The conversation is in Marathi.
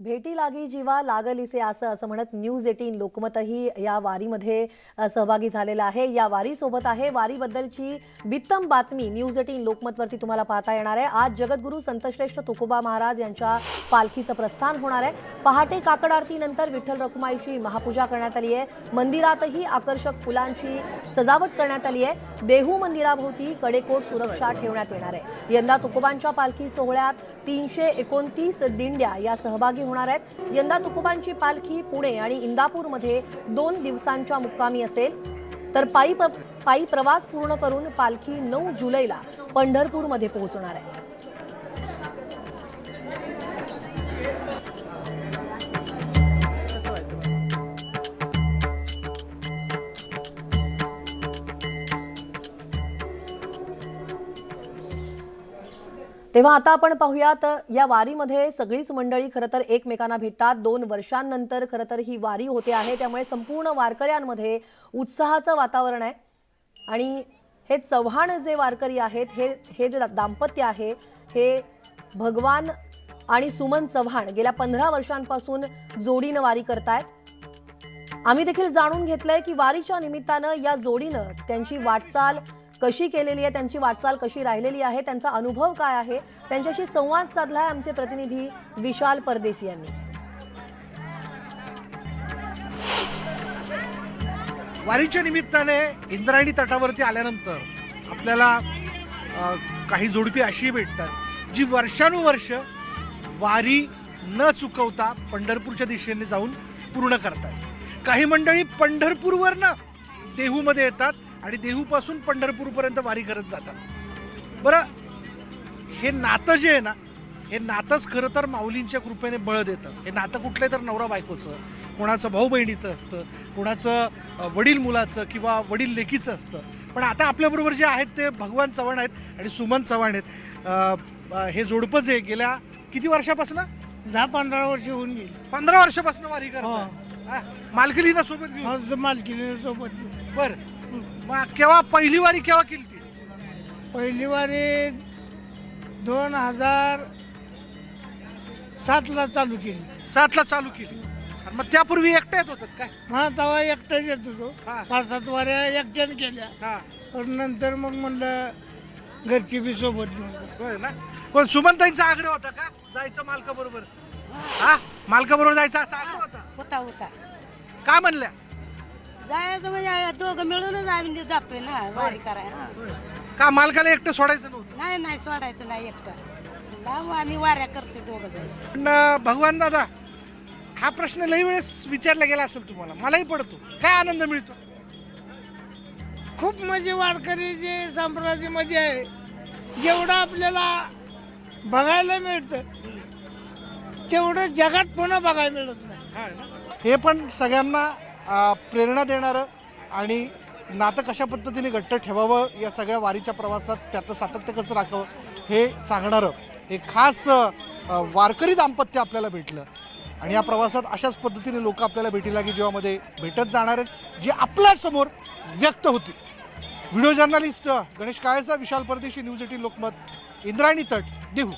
भेटी लागी जीवा लागलीसे असं असं म्हणत न्यूज एटीन लोकमतही या वारीमध्ये सहभागी झालेला आहे. या वारीसोबत आहे. वारीबद्दलची बित्तम बातमी न्यूज एटीन लोकमतवरती तुम्हाला पाहता येणार आहे. आज जगद्गुरू संतश्रेष्ठ तुकोबा महाराज यांच्या पालखीचं प्रस्थान होणार आहे. पहाटे काकड आरतीनंतर विठ्ठल रखुमाईची महापूजा करण्यात आली आहे. मंदिरातही आकर्षक फुलांची सजावट करण्यात आली आहे. देहू मंदिराभोवती कडेकोट सुरक्षा ठेवण्यात येणार आहे. यंदा तुकोबांच्या पालखी सोहळ्यात तीनशे एकोणतीस दिंड्या या सहभागी होणार आहेत. यंदा तुकोबांची पालखी पुणे आणि इंदापूरमध्ये दोन दिवसांच्या मुक्कामी असेल. तर पायी पायी प्रवास पूर्ण करून पालखी नऊ जुलैला पंढरपूरमध्ये पोहोचणार आहे. तेव्हा आता आपण पाहूयात या वारीमध्ये सगळीच मंडळी खरं तर एकमेकांना भेटतात. दोन वर्षांनंतर खरं तर ही वारी होते आहे. त्यामुळे संपूर्ण वारकऱ्यांमध्ये उत्साहाचं वातावरण आहे. आणि हे चव्हाण जे वारकरी आहेत हे हे जे दाम्पत्य आहे हे भगवान आणि सुमन चव्हाण गेल्या पंधरा वर्षांपासून जोडीनं वारी करतायत. आम्ही देखील जाणून घेतलंय की वारीच्या निमित्तानं या जोडीनं त्यांची वाटचाल कशी केलेली आहे त्यांची वाटचाल कशी राहिलेली आहे त्यांचा अनुभव काय आहे त्यांच्याशी संवाद साधलाय आमचे प्रतिनिधी विशाल परदेशी यांनी. वारीच्या निमित्ताने इंद्रायणी तटावरती आल्यानंतर आपल्याला काही जोडपी अशी भेटतात जी वर्षानुवर्ष वारी न चुकवता पंढरपूरच्या दिशेने जाऊन पूर्ण करतात. काही मंडळी पंढरपूरवरनं देहूमध्ये येतात आणि देहूपासून पंढरपूरपर्यंत वारी करत जातात. बरं हे नातं जे आहे ना हे नातंच खरं तर माऊलींच्या कृपेने बळ देतं. हे नातं कुठलं तर नवरा बायकोचं कोणाचं भाऊ बहिणीचं असतं कोणाचं वडील मुलाचं किंवा वडील लेकीचं असतं. पण आता आपल्याबरोबर जे आहेत ते भगवान चव्हाण आहेत आणि सुमन चव्हाण आहेत. हे जोडपं जे गेल्या किती वर्षापासून? दहा पंधरा वर्ष होऊन गेली. पंधरा वर्षापासून वारी करतात हा, मालकीलीना सोबत घेऊन? आज मालकीने सोबत. बर. मग केव्हा पहिली वारी केव्हा केली ती? पहिली वारी दोन हजार सातला चालू केली. सातला चालू केली. आणि मग त्यापूर्वी एकट्या येत होतात काय? हा तेव्हा एकटाच येत होतो. हा. पाच सात वाऱ्या एकट्याने केल्या. हा. पण नंतर मग म्हणलं घरची बी सोबत घेऊन जा. होय ना? कोण सुमनताईंचा आग्रह होता का? जायचं मालका बरोबर हा? मालका बरोबर जायचं असा आग्रह होता. होता होता. का म्हणल्या? जायचं म्हणजे दोघं मिळूनच आम्ही जातोय ना वारी करायला. का मालकाला एकटं सोडायचं नव्हतं? नाही नाही सोडायचं नाही एकटं. लांब आम्ही वाऱ्या करतोय दोघं जण. पण अं, भगवान दादा हा प्रश्न लई वेळेस विचारला गेला असेल तुम्हाला. मलाही पडतो. काय आनंद मिळतो? खूप म्हणजे वारकरी जे संप्रदायामध्ये आहे जेवढं आपल्याला बघायला मिळतं. तेवढं जगात पुन्हा बघायला मिळत नाही. हे पण सगळ्यांना प्रेरणा देणारं आणि नातं कशा पद्धतीने घट्ट ठेवावं या सगळ्या वारीच्या प्रवासात त्यातलं सातत्य कसं राखावं हे सांगणारं हे खास वारकरी दाम्पत्य आपल्याला भेटलं. आणि या प्रवासात अशाच पद्धतीने लोक आपल्याला भेटीला की जीवामध्ये भेटत जाणार आहेत जे आपल्यासमोर व्यक्त होतील. व्हिडिओ जर्नलिस्ट गणेश काळेसा विशाल परदेशी न्यूज एटीन लोकमत इंद्रायणी तट देहू.